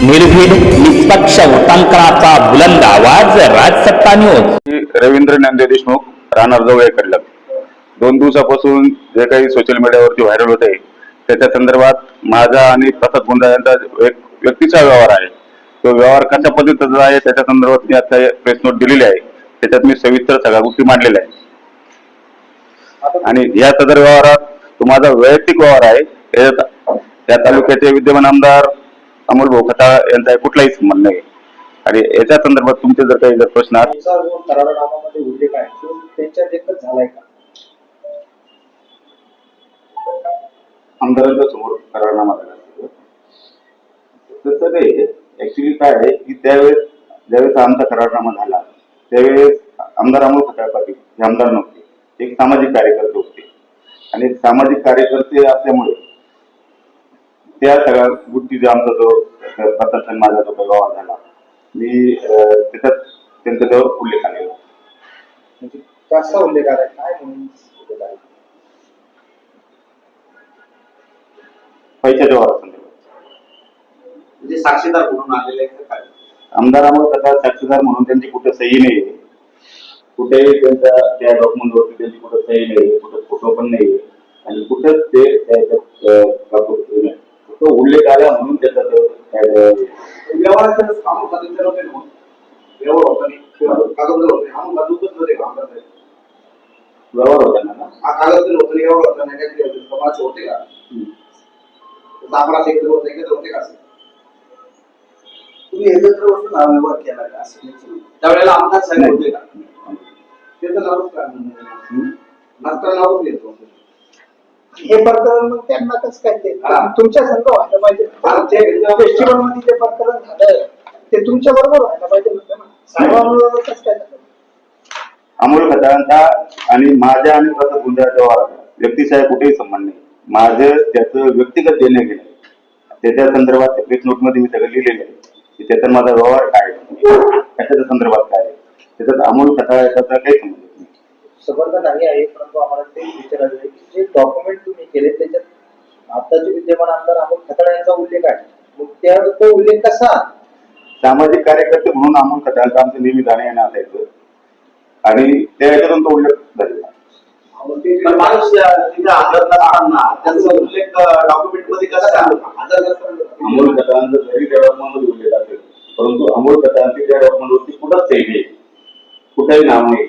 निर्भीड निष्पक्ष वृत्तांकनाचा बुलंद आवाज राजसत्ता न्यूज रवींद्र नांदे देशमुख राहणार जवळ कडलं दोन दिवसापासून जे काही सोशल मीडियावरती व्हायरल होत आहे त्याच्या संदर्भात माझा आणि प्रसाद गुंडा यांचा एक व्यक्तीचा व्यवहार आहे. तो व्यवहार कशा पद्धतीचा आहे त्याच्या संदर्भात मी आता प्रेस नोट दिलेली आहे. त्याच्यात मी सविस्तर सगळ्या गोष्टी मांडलेल्या आहे आणि या सदर व्यवहारात तो माझा वैयक्तिक व्यवहार आहे. याच्यात या तालुक्याचे विद्यमान आमदार अमोल भाऊ खताळ यांचा कुठलाही संबंध नाही. आणि याच्या संदर्भात तुमचे जर काही जर प्रश्न आमदारांच्या समोर करारनामा झाला ऍक्च्युली काय आहे की त्यावेळेस ज्यावेळेस आमचा करारनामा झाला त्यावेळेस आमदार अमोल खताळ पाटील हे आमदार नव्हते. एक सामाजिक कार्यकर्ते होते. आणि एक सामाजिक कार्यकर्ते असल्यामुळे त्या सगळ्या गोष्टी जो आमचा जो प्रशासन माझा जो व्यवहार झाला मी त्याच्यात त्यांचा जो उल्लेख आलेला म्हणजे कसा उल्लेख आहे काय म्हणून उल्लेख पैशाच्या व्यवहारासंदर्भात म्हणजे साक्षीदार म्हणून आलेले आहेत का काय? आमदारामुळे कसा साक्षीदार म्हणून त्यांची कुठे सही नाही कुठेही त्यांच्या त्या डॉक्युमेंटवरती त्यांची कुठे सही नाही कुठे फोटो पण नाही आणि कुठेच ते फक्त उल्लेख आला म्हणून त्याचा तो, अं, व्यवहाराचे काम होता व्यवहार होता कागदपत्र होते हा दुखत होते का आमदार व्यवहार होता ना? हा कागदपत्र होतं नाही, व्यवहार होता नाही काहीतरी समाज होते का? सापळा एकत्र होते एकत्र होते का? असं तुम्ही एकत्र बसून हा व्यवहार केला का? असं. त्यावेळेला आमदार साहेब होते का? ते तर नावच का नंतर नावच घेतो हे प्रकरण मग त्यांना कसं काय ते. तुमच्या संघ व्हायला पाहिजे. फेस्टिवलमध्ये ते प्रकरण झालं ते तुमच्या बरोबर व्हायला पाहिजे साहेबांबरोबर कसं काय झालं अमोल खताळांचा आणि माझ्या आणि प्रसाद गुंजाच्या व्यवहाराचा व्यक्तिशः कुठेही संबंध नाही. माझं त्याचं व्यक्तिगत देणं घेणं. त्याच्या संदर्भात प्रेस नोटमध्ये मी सगळं लिहिलेलं आहे. की त्याचा माझा व्यवहार काय आहे? कशाच्या संदर्भात काय आहे? त्याच्यात अमोल खताळाचा काही संबंध संबंध नाही आहे परंतु आम्हाला ते विचारायचं आहे की जे डॉक्युमेंट तुम्ही केले त्याच्यात आताचे विद्यमान आमदार अमोल खताळ यांचा उल्लेख आहे. मग त्या तो उल्लेख कसा? सामाजिक कार्यकर्ते म्हणून अमोल खताळांचं आमचं नेहमी जाणं येणं असायचं. आणि त्या याच्यातून तो उल्लेख झालेला माणूस तिथे हजर नसताना त्यांचा उल्लेख डॉक्युमेंटमध्ये कसा नसताना अमोल खताळांचा जरी त्या डॉक्युमेंटमध्ये उल्लेख असेल. परंतु अमोल खताळांची त्या डॉक्युमेंटवरती कुठंच सही नाही कुठेही नाव नाही.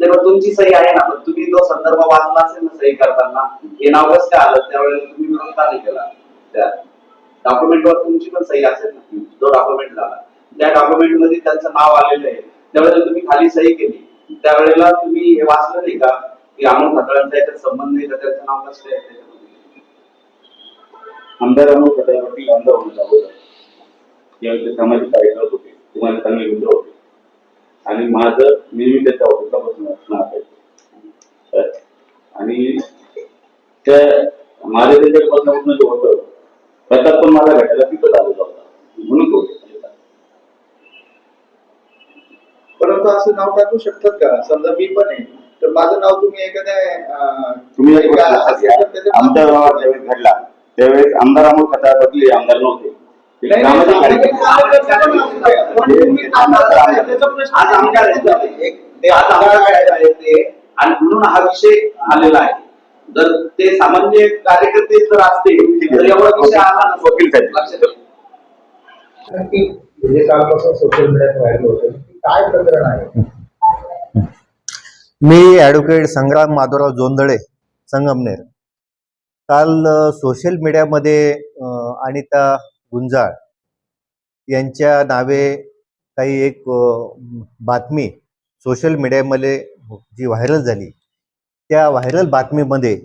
नाही पण तुमची सही आहे ना पण तुम्ही तो संदर्भ वाचला असेल ना सही करताना हे नाव कसं काय आलं? त्यावेळेला तुम्ही विरोध का नाही केला. त्या डॉक्युमेंटवर वर तुमची पण सही असेल ना जो डॉक्युमेंट झाला. त्या डॉक्युमेंटमध्ये त्यांचं नाव आलेलं आहे. त्यावेळेला तुम्ही खाली सही केली. त्यावेळेला तुम्ही हे वाचलं नाही का? की अमोल खतळांचा याच्यात संबंध नाही तर त्याचं नाव कसं आहे? आमदार अमोल खताळांवरती आमदार होऊन जाऊ यावेळी सामाजिक कार्यकर्ते होते. तुम्हाला चांगले मित्र होते. आणि माझं नेहमी त्याच्या ऑफिसला बसून असणं असायचं आणि त्या माझ्या त्याच्या बसण्यापासून जे होतं त्याच्यात पण माझा भेटायला तिथं आलेला होता. म्हणून तो. परंतु असं नाव टाकू शकतात का? समजा मी पण आहे. तर माझं नाव तुम्ही एखाद्या तुम्ही एक गोष्ट एका- लक्षात घ्या. असेल तर त्याच्यात आमचा नाव- व्यवहार ज्यावेळेस घडला त्यावेळेस आमदार अमोल हे आमदार नव्हते. आणि म्हणून हा विषय आलेला आहे जर ते सामान्य कार्यकर्ते जर असते तर एवढा विषय आला. वकील साहेब. लक्षात ठेवा. की जे कालपासून सोशल मीडियात व्हायरल होतं काय प्रकरण आहे मी ॲडव्होकेट संग्राम माधवराव जोंधळे संगमनेर काल सोशल मीडियामध्ये अ, अनिता गुंजाळ यांच्या नावे काही एक बातमी सोशल मीडियामध्ये जी व्हायरल झाली त्या व्हायरल बातमीमध्ये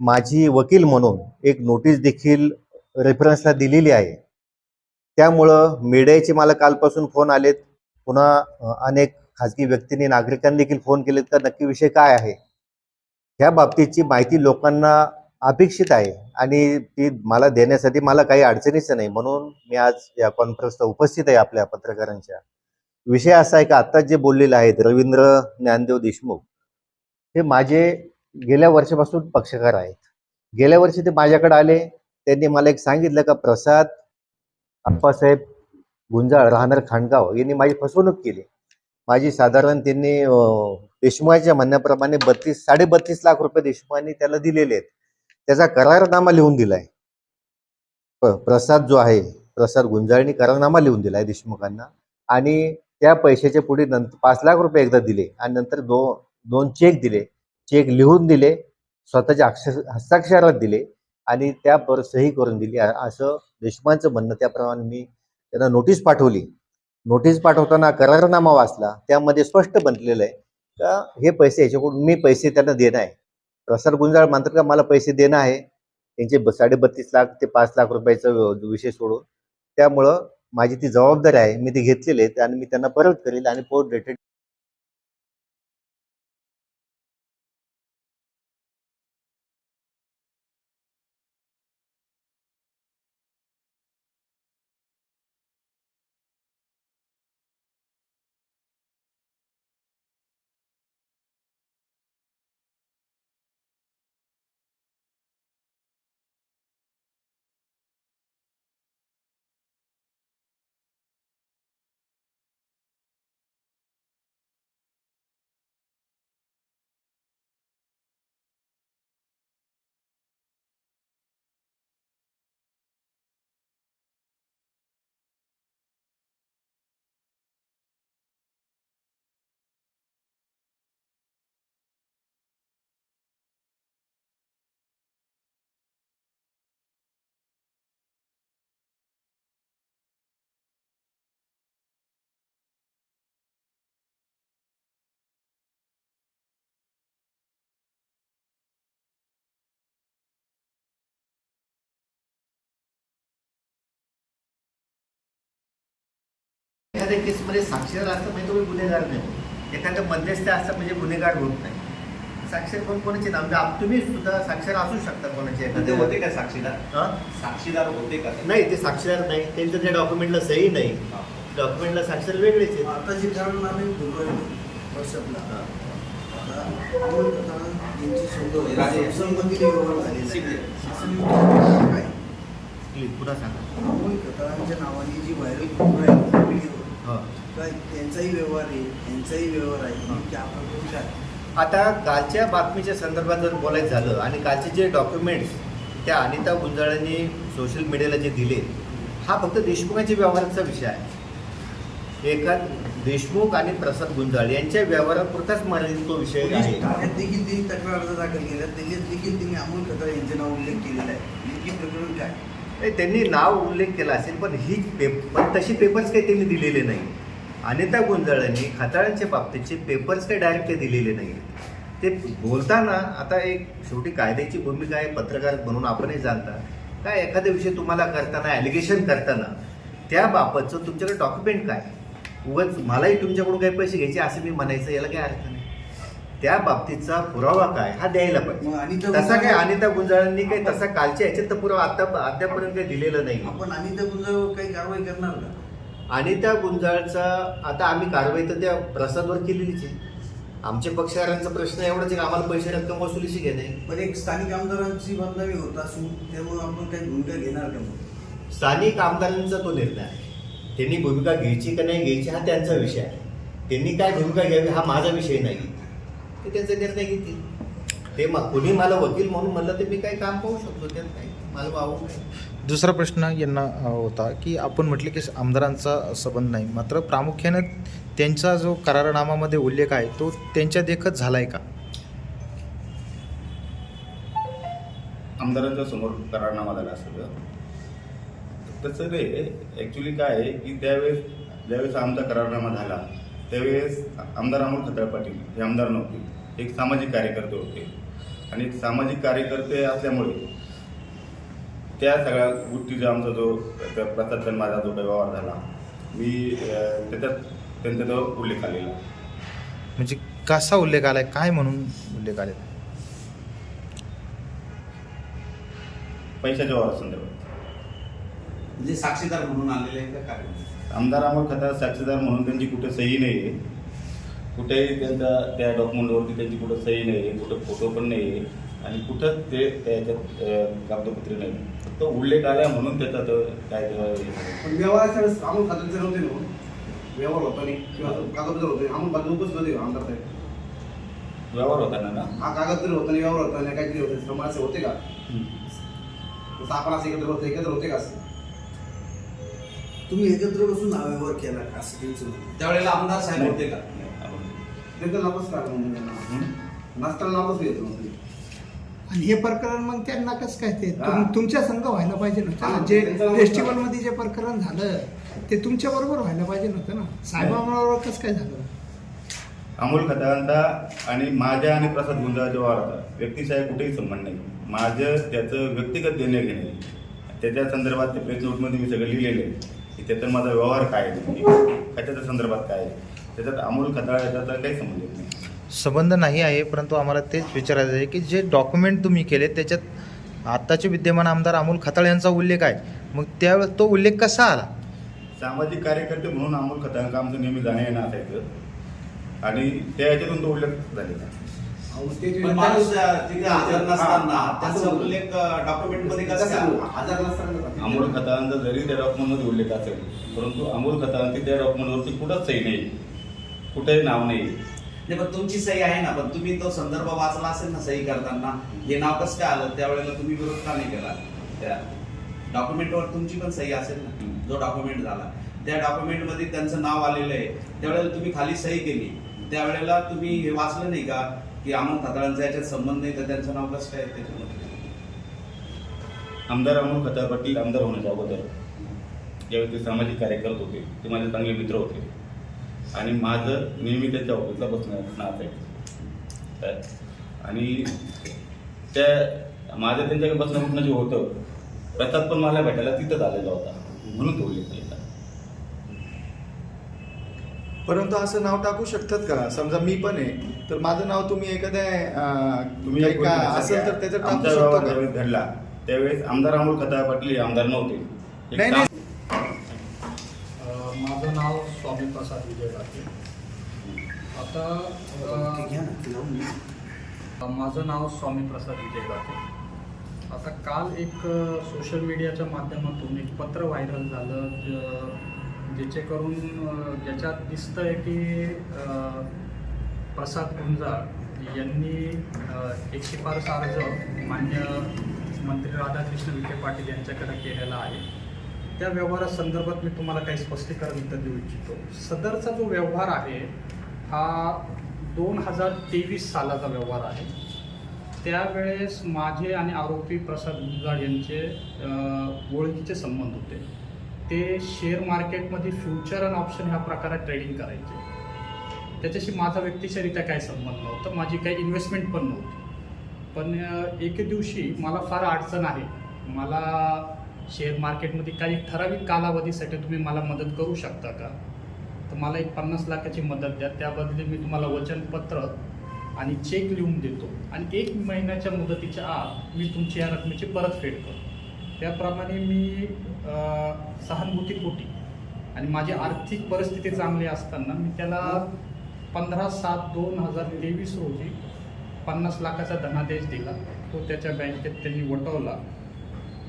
माझी वकील म्हणून एक नोटीस देखील रेफरन्सला दिलेली आहे. त्यामुळं मीडियाचे मला कालपासून फोन आलेत. पुन्हा अनेक खाजगी व्यक्तींनी नागरिकांनी देखील फोन केलेत का? नक्की विषय काय आहे? ह्या बाबतीची माहिती लोकांना अपेक्षित आहे. आणि ती मला देण्यासाठी मला काही अडचणीच नाही. म्हणून मी आज या कॉन्फरन्सला उपस्थित आहे आपल्या पत्रकारांच्या. विषय असा आहे का आत्ताच जे बोललेले आहेत रवींद्र ज्ञानदेव देशमुख हे माझे गेल्या वर्षापासून पक्षकार आहेत. गेल्या वर्षी ते माझ्याकडे आले. त्यांनी मला एक सांगितलं का प्रसाद आप्पासाहेब गुंजाळ राहणार खांडगाव यांनी माझी फसवणूक केली. माझी साधारण त्यांनी अं, देशमुखाच्या म्हणण्याप्रमाणे बत्तीस साडेबत्तीस लाख रुपये देशमुखांनी त्याला दिलेले आहेत. त्याचा करारनामा लिहून दिलाय. प- प्रसाद जो आहे प्रसाद गुंजाळनी करारनामा लिहून दिलाय देशमुखांना. आणि त्या पैशाच्या पुढे नंतर पाच लाख रुपये एकदा दिले आणि नंतर दो दोन चेक दिले. चेक लिहून दिले स्वतःच्या अक्षर हस्ताक्षरात दिले आणि त्यावर सही करून दिली. असं देशमुखांचं म्हणणं त्याप्रमाणे मी त्यांना नोटीस पाठवली. नोटीस पाठवताना करारनामा वाचला. त्यामध्ये स्पष्ट बनलेलं आहे का हे पैसे याच्याकडून मी पैसे त्यांना देणं आहे. प्रसाद गुंजाळ म्हणतात का मला पैसे देणं आहे. त्यांचे साडेबत्तीस लाख ते पाच लाख रुपयाचा विषय सोडून त्यामुळं माझी ती जबाबदारी आहे. मी ती घेतलेली आहे आणि मी त्यांना परत करेल आणि पोर्ट डेटेड एखाद्या केसमध्ये साक्षीदार असतं म्हणजे तुम्ही गुन्हेगार नाही. एखादं मध्यस्थ असतं म्हणजे गुन्हेगार होत नाही. साक्षर कोण कोणाचे नाम आप- तुम्ही सुद्धा साक्षर असू शकता कोणाचे ते एखादे होते का साक्षीदार? हं? साक्षीदार होते का ते? नाही ते साक्षीदार नाही. त्यांचं त्या डॉक्युमेंटला सही नाही. हा. डॉक्युमेंटला साक्षर वेगळेच आहेत. आता जे कारण आम्ही व्हॉट्सअपला आहे. प्लीज पुन्हा सांगा. अमोल कथांच्या नावाने जी व्हायरल आहे व्हिडिओ हं. काय त्यांचाही व्यवहार आहे यांचाही व्यवहार आहे आपण आता कालच्या बातमीच्या संदर्भात जर बोलायचं झालं आणि कालचे जे डॉक्युमेंट्स त्या अनिता गुंजाळांनी सोशल मीडियाला जे दिले हा फक्त देशमुखांच्या व्यवहाराचा विषय आहे. एका देशमुख आणि प्रसाद गुंजाळ यांच्या व्यवहारापुरताच मर्यादित तो विषय आहे. ठाण्यात देखील त्यांनी तक्रार अर्ज दाखल केला त्याच्यात देखील त्यांनी अमोल कथा यांचे नाव उल्लेख केलेला आहे. नेमकी प्रकरण काय? नाही, त्यांनी नाव उल्लेख केला असेल पण ही पेप पण तशी पेपर्स काही त्यांनी दिलेले नाही. अनिता गुंजाळांनी खताळांच्या बाबतीतचे पेपर्स काही डायरेक्ट काही दिलेले नाही. ते बोलताना आता एक शेवटी कायद्याची भूमिका आहे पत्रकार म्हणून आपणही जाणता. काय एखादा विषय तुम्हाला करताना ॲलिगेशन करताना त्याबाबतचं तुमच्याकडे डॉक्युमेंट काय? उगाच मलाही तुमच्याकडून काही पैसे घ्यायचे असं मी म्हणायचं याला काही अर्थ नाही. त्या बाबतीचा पुरावा काय? हा द्यायला पाहिजे. तसा काय गुंजाळ- अनिता गुंजाळांनी काही तसा कालच्या ह्याच्यात तर पुरावा आता अद्यापर्यंत काही दिलेलं नाही. आपण अनिता गुंजावर काही कारवाई करणार का? अनिता गुंजाळचा आता आम्ही कारवाई तर त्या प्रसादवर केलेलीच आहे. आमच्या पक्षकारांचा प्रश्न एवढाच आहे की आम्हाला पैसे रक्कम वसुलीची घेणे. पण एक स्थानिक आमदारांची बदनामी होत असून त्यामुळे आपण काही भूमिका घेणार का स्थानिक आमदारांचा तो निर्णय आहे. त्यांनी भूमिका घ्यायची का नाही घ्यायची हा त्यांचा विषय आहे. त्यांनी काय भूमिका घ्यावी हा माझा विषय नाही. ते त्यांचा निर्णय घेतील? ते मग कुणी मला वकील म्हणून म्हणलं तर मी काही काम पाहू शकतो त्यात काय? मला वावू नाही. दुसरा प्रश्न यांना अ, होता की आपण म्हटले की आमदारांचा संबंध नाही मात्र प्रामुख्याने त्यांचा जो करारनामामध्ये उल्लेख आहे तो त्यांच्या देखत झालाय का? आमदारांच्या समोर करारनामा झाला सगळं तसं रे ॲक्च्युली काय आहे की त्यावेळेस ज्यावेळेस आमचा करारनामा झाला त्यावेळेस आमदार अमोल खताळ पाटील हे आमदार नव्हते. एक सामाजिक कार्यकर्ते होते. आणि एक सामाजिक कार्यकर्ते असल्यामुळे त्या सगळ्या गोष्टीचा आमचा जो प्रसाद माझा जो काही व्यवहार झाला मी त्याच्यात त्यांचा तो उल्लेख आलेला. म्हणजे कसा उल्लेख आलाय? काय म्हणून उल्लेख आले पैशाच्या व्यवहारासंदर्भात म्हणजे साक्षीदार म्हणून आलेले आहे का काय आमदार अमोल खताळ साक्षीदार म्हणून त्यांची कुठे सही नाही आहे कुठेही त्यांचा त्या डॉक्युमेंटवरती त्यांची कुठं सही नाही आहे कुठं फोटो पण नाही आहे आणि कुठंच ते त्याच्यात कागदपत्रे नाही तो उल्लेख आला म्हणून त्याचा तो काय पण व्यवहाराच्या वेळेस अमोल खात्याचे नव्हते ना हो? व्यवहार होता नाही. किंवा कागदपत्र होते. अमोल खाते उपस्थित होते आमदार साहेब? व्यवहार होताना ना हा कागदपत्र होता नाही व्यवहार होता नाही काहीतरी होते. समाजाचे होते का? आपण असं एकत्र होतो एकत्र होते का असं? तुम्ही एकत्र बसून हा व्यवहार केला का? असं त्यांचं म्हणणं. त्यावेळेला आमदार साहेब. होते का? त्यांचं नावच का म्हणून त्यांना नाचताना नावच घेतो तुम्ही. आणि हे प्रकरण मग त्यांना कसं काय ते? हा. तुम- तुमच्या संघ व्हायला पाहिजे नव्हतं हा, ना जे त्यांचं नाव फेस्टिवलमध्ये जे प्रकरण झालं ते तुमच्या बरोबर व्हायला पाहिजे नव्हतं ना? साहेबांबरोबर कसं काय झालं? अमोल खताळांचा आणि माझ्या आणि प्रसाद गुंजाळाच्या व्यवहाराचा व्यक्तिशः कुठेही संबंध नाही. माझं त्याचं व्यक्तिगत देणं घेणं. आहे. त्याच्या संदर्भात ते प्रेस नोटमध्ये मी सगळं लिहिलेलं आहे. की त्याचा माझा व्यवहार काय आहे? संदर्भात काय आहे? त्याच्यात अमोल खताळ याचा काही संबंध नाही. संबंध नाही आहे परंतु आम्हाला तेच विचारायचं आहे की जे डॉक्युमेंट तुम्ही केले त्याच्यात आत्ताचे विद्यमान आमदार अमोल खताळ यांचा उल्लेख आहे. मग त्यावेळेस तो उल्लेख कसा आला? सामाजिक कार्यकर्ते म्हणून अमोल खताळांका आमचं नेहमी जाणं येणं असायचं. आणि त्या याच्यातून तो उल्लेख झालेला माणूस अं, तिथे हजर नसताना हा, त्याचा असं उल्लेख डॉक्युमेंटमध्ये कसं? हजार नसताना अमोल जरी त्या डॉक्युमेंटमध्ये उल्लेख असेल परंतु अमोल खताळांची त्या डॉक्युमेंटवरती कुठंच सही नाही. कुठेही नाव नाही. नाही पण तुमची सही आहे ना पण तुम्ही तो संदर्भ वाचला असेल ना सही करताना हे नाव कसं काय आलं? त्यावेळेला तुम्ही विरोध का नाही केला? त्या डॉक्युमेंटवर तुमची पण सही असेल ना जो डॉक्युमेंट झाला. त्या डॉक्युमेंटमध्ये त्यांचं नाव आलेलं आहे. त्यावेळेला तुम्ही खाली सही केली. त्यावेळेला तुम्ही हे वाचलं नाही का? की अमोल खताळांचा याच्यात संबंध नाही तर त्यांचं नाव कसं काय त्याच्यामध्ये? आमदार अमोल खताळ पाटील आमदार होण्याच्या अगोदर. ज्यावेळी ते सामाजिक कार्यकर्ते होते ते माझे चांगले मित्र होते. आणि माझं नेहमी त्यांच्या ऑफिसला बसणं असायचं काय? आणि त्या माझं त्यांच्याकडे बसणं उठणं जे होतं प्रसाद पण मला भेटायला तिथंच आलेला होता. म्हणून तो उल्लेख केला परंतु असं नाव टाकू शकतात का? समजा मी पण आहे तर माझं नाव तुम्ही एखाद्या तुम्ही काही का असेल. तर त्याचं टाकू शकतो का? ज्यावेळेस घडला त्यावेळेस आमदार अमोल खताळ पाटील हे आमदार नव्हते. एक नाही, अ, माझं नाव स्वामी प्रसाद विजय राठी आता. अ, माझं नाव स्वामी प्रसाद विजय राठी आता काल एक अ, सोशल मीडियाच्या माध्यमातून एक पत्र व्हायरल झालं ज- जेणेकरून ज्याच्यात ज्याच्यात आहे की प्रसाद गुंजाळ यांनी एक शिफारस अर्ज मान्य मंत्री राधाकृष्ण विखे पाटील यांच्याकडे केलेला आहे. त्या व्यवहारासंदर्भात मी तुम्हाला काही स्पष्टीकरण इथं देऊ इच्छितो. सदरचा जो व्यवहार आहे हा दोन हजार तेवीस सालाचा व्यवहार आहे. त्यावेळेस माझे आणि आरोपी प्रसाद गुंजाळ यांचे ओळखीचे संबंध होते. ते शेअर मार्केटमध्ये फ्युचर अँड ऑप्शन ह्या प्रकारात ट्रेडिंग करायचे. त्याच्याशी माझा व्यक्तिशरित्या काय संबंध नव्हता माझी काही इन्व्हेस्टमेंट पण नव्हती. पण एके दिवशी मला फार अडचण आहे. मला शेअर मार्केटमध्ये काही ठराविक कालावधीसाठी तुम्ही मला मदत करू शकता का? तर मला एक पन्नास लाखाची मदत द्या. त्याबदली मी तुम्हाला वचनपत्र आणि चेक लिहून देतो. आणि एक महिन्याच्या मुदतीच्या आत मी तुमची या रकमेची परतफेड करतो. त्याप्रमाणे मी सहानुभूतीपोटी आणि माझी आर्थिक परिस्थिती चांगली असताना मी त्याला पंधरा सात दोन हजार तेवीस रोजी पन्नास लाखाचा धनादेश दिला. तो त्याच्या बँकेत त्यांनी वटवला.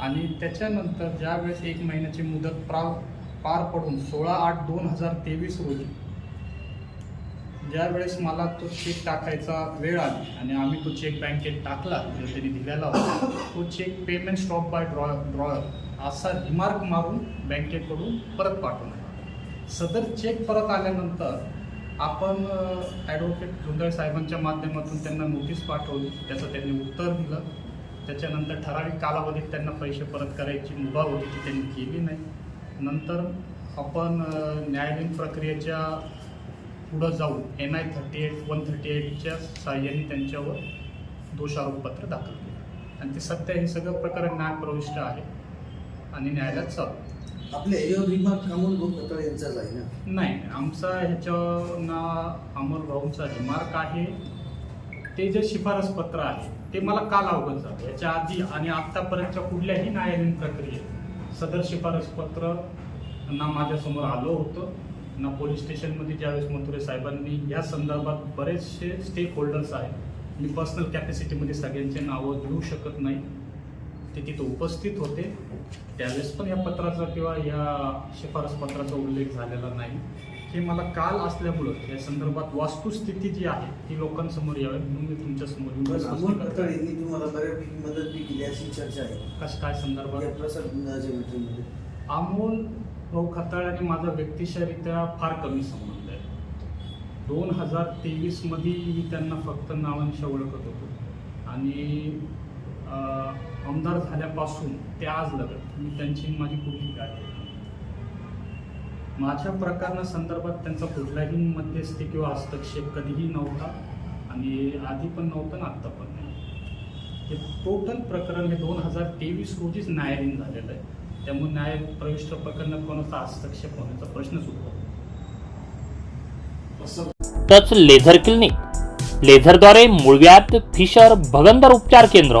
आणि त्याच्यानंतर ज्यावेळेस एक महिन्याची मुदत प्रा पार पडून सोळा आठ दोन हजार तेवीस रोजी ज्यावेळेस मला तो चेक टाकायचा वेळ आली आणि आम्ही तो चेक बँकेत टाकला जो त्यांनी दिलेला होता तो cheque payment stop by draw drawer असा रिमार्क मारून बँकेकडून परत पाठवून सदर चेक परत आल्यानंतर आपण ॲडव्होकेट धुंदळ साहेबांच्या माध्यमातून त्यांना नोटीस पाठवली. त्याचं त्यांनी उत्तर दिलं. त्याच्यानंतर ठराविक कालावधीत त्यांना पैसे परत करायची मुभा होती ती त्यांनी केली नाही. नंतर आपण न्यायालयीन प्रक्रियेच्या पुढं जाऊन N I thirty eight one thirty एटच्या साह्याने त्यांच्यावर दोषारोपपत्र दाखल केलं. आणि ते सत्य हे सगळं प्रकरण न्यायप्रविष्ट आहे. आणि न्यायालयात चालू. आपल्या याच्यावर रिमार्क अमोल भाऊ खताळ यांचाच आहे ना? नाही आमचा ह्याच्यावर ना अमोल भाऊंचा रिमार्क आहे ते जे शिफारस पत्र आहे ते मला काल अवगत झालं. याच्या आधी आणि आत्तापर्यंतच्या कुठल्याही न्यायालयीन प्रक्रियेत सदर शिफारस पत्र ना माझ्यासमोर आलं होतं ना पोलीस स्टेशनमध्ये ज्यावेळेस मथुरे साहेबांनी या संदर्भात बरेचसे स्टेक होल्डर्स आहेत. मी पर्सनल कॅपॅसिटीमध्ये सगळ्यांचे नावं घेऊ शकत नाही. ते तिथे उपस्थित होते. त्यावेळेस पण या पत्राचा किंवा या शिफारस पत्राचा उल्लेख झालेला नाही. हे मला काल असल्यामुळं या संदर्भात वास्तुस्थिती जी आहे ती लोकांसमोर यावी म्हणून मी तुमच्यासमोर येऊन पण अमोल स्पष्टीकरण खताळ यांनी तुम्हाला बऱ्यापैकी मदत केली अशी चर्चा आहे. कसं काय संदर्भात? अमोल भाऊ खताळ आणि माझा व्यक्तिशरित्या फार कमी संबंध आहे. दोन हजार तेवीसमध्ये मी त्यांना फक्त नावांशी ओळखत होतो. आणि आमदार झाल्यापासून ते आज लगत. मी त्यांची माझी कुठली गाठ माझ्या प्रकरणासंदर्भात त्यांचा कुठलाही मध्यस्थी किंवा हस्तक्षेप कधीही नव्हता आणि आधी पण नव्हता आणि आत्ता पण नाही. हे टोटल प्रकरण हे दोन हजार तेवीस रोजीच न्यायालयीन झालेलं आहे. त्यामुळे न्याय प्रविष्ट प्रकरणात कोणाचा हस्तक्षेप होण्याचा प्रश्नच उद्भवतो टच लेझर क्लिनिक. लेझरद्वारे मूळव्याध फिशर भगंदर उपचार केंद्र.